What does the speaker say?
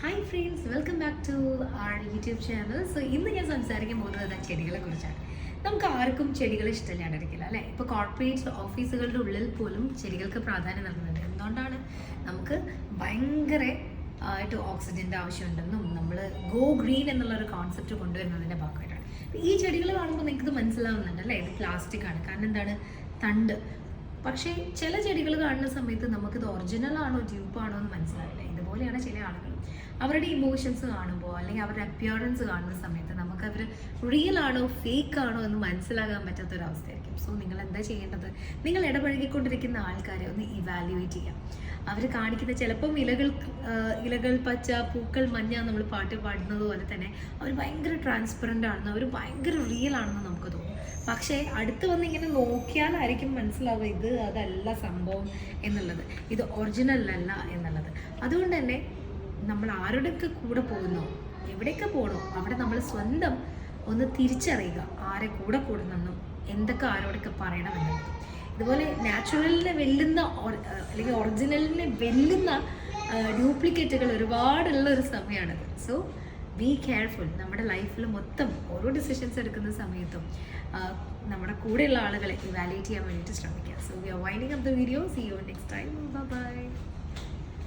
Hi friends welcome back to our YouTube channel so ഇന്ന് ഞാൻ സംസാരിക്കാൻ പോകുന്നത് ചെടികളെ കുറിച്ചാണ്. നമുക്ക് ആർക്കും ചെടികൾ ഇഷ്ടമില്ലാണ്ടിരിക്കില്ല അല്ലേ? ഇപ്പോൾ കോർപ്പറേറ്റ് ഓഫീസുകളുടെ ഉള്ളിൽ പോലും ചെടികൾക്ക് പ്രാധാന്യം നൽകുന്നുണ്ട്. എന്തുകൊണ്ടാണ്? നമുക്ക് ഭയങ്കര ആയിട്ട് ഓക്സിജന്റെ ആവശ്യമുണ്ടെന്നും നമ്മൾ ഗോ ഗ്രീൻ എന്നുള്ള ഒരു കോൺസെപ്റ്റ് കൊണ്ടുവരുന്നതിന്റെ ഭാഗമായിട്ടാണ്. ഈ ചെടികൾ കാണുമ്പോൾ നിങ്ങൾക്ക് മനസ്സിലാവുന്നുണ്ട് അല്ലേ? ഇത് പ്ലാസ്റ്റിക് ആണ്. കാരണം എന്താണ്? തണ്ട്. പക്ഷേ ചില ചെടികൾ കാണുന്ന സമയത്ത് നമുക്കിത് ഒറിജിനൽ ആണോ ഡ്യൂപ്പാണോ എന്ന് മനസ്സിലാവില്ല. ഇതുപോലെയാണ് ചില ആളുകൾ. അവരുടെ ഇമോഷൻസ് കാണുമ്പോൾ അല്ലെങ്കിൽ അവരുടെ അപ്പിയറൻസ് കാണുന്ന സമയത്ത് നമുക്ക് അവർ റിയൽ ആണോ ഫേക്ക് ആണോ എന്ന് മനസ്സിലാകാൻ പറ്റാത്ത ഒരു അവസ്ഥയായിരിക്കും സോ നിങ്ങൾ എന്താ ചെയ്യേണ്ടത്? നിങ്ങൾ ഇടപഴകിക്കൊണ്ടിരിക്കുന്ന ആൾക്കാരെ ഒന്ന് ഇവാലുവേറ്റ് ചെയ്യാം അവർ കാണിക്കുന്ന ചിലപ്പം ഇലകൾ ഇലകൾ പച്ച പൂക്കൾ മഞ്ഞ നമ്മൾ പാട്ട് പാടുന്നത് പോലെ തന്നെ അവർ ഭയങ്കര ട്രാൻസ്പെറന്റ് ആണെന്ന് അവർ ഭയങ്കര റിയൽ ആണെന്ന് നമുക്ക് തോന്നും. പക്ഷേ അടുത്ത് വന്ന് ഇങ്ങനെ നോക്കിയാലായിരിക്കും മനസ്സിലാവുക ഇത് അതല്ല സംഭവം എന്നുള്ളത്. ഇത് ഒറിജിനൽ അല്ല എന്നുള്ളത്. അതുകൊണ്ട് തന്നെ നമ്മൾ ആരുടെയൊക്കെ കൂടെ പോകുന്നോ? എവിടെയൊക്കെ പോകണോ അവിടെ നമ്മൾ സ്വന്തം ഒന്ന് തിരിച്ചറിയുക. ആരെ കൂടെ കൂടുന്നെന്നും എന്തൊക്കെ ആരോടൊക്കെ പറയണമെന്നും. ഇതുപോലെ നാച്ചുറലിനെ വെല്ലുന്ന അല്ലെങ്കിൽ ഒറിജിനലിനെ വെല്ലുന്ന ഡ്യൂപ്ലിക്കേറ്റുകൾ ഒരുപാടുള്ള ഒരു സമയമാണത്. So be careful. നമ്മുടെ ലൈഫിൽ മൊത്തം ഓരോ ഡിസിഷൻസ് എടുക്കുന്ന സമയത്തും നമ്മുടെ കൂടെയുള്ള ആളുകളെ ഇവാലുവേറ്റ് ചെയ്യാൻ വേണ്ടിയിട്ട് ശ്രമിക്കുക. So we are winding up the video see you next time bye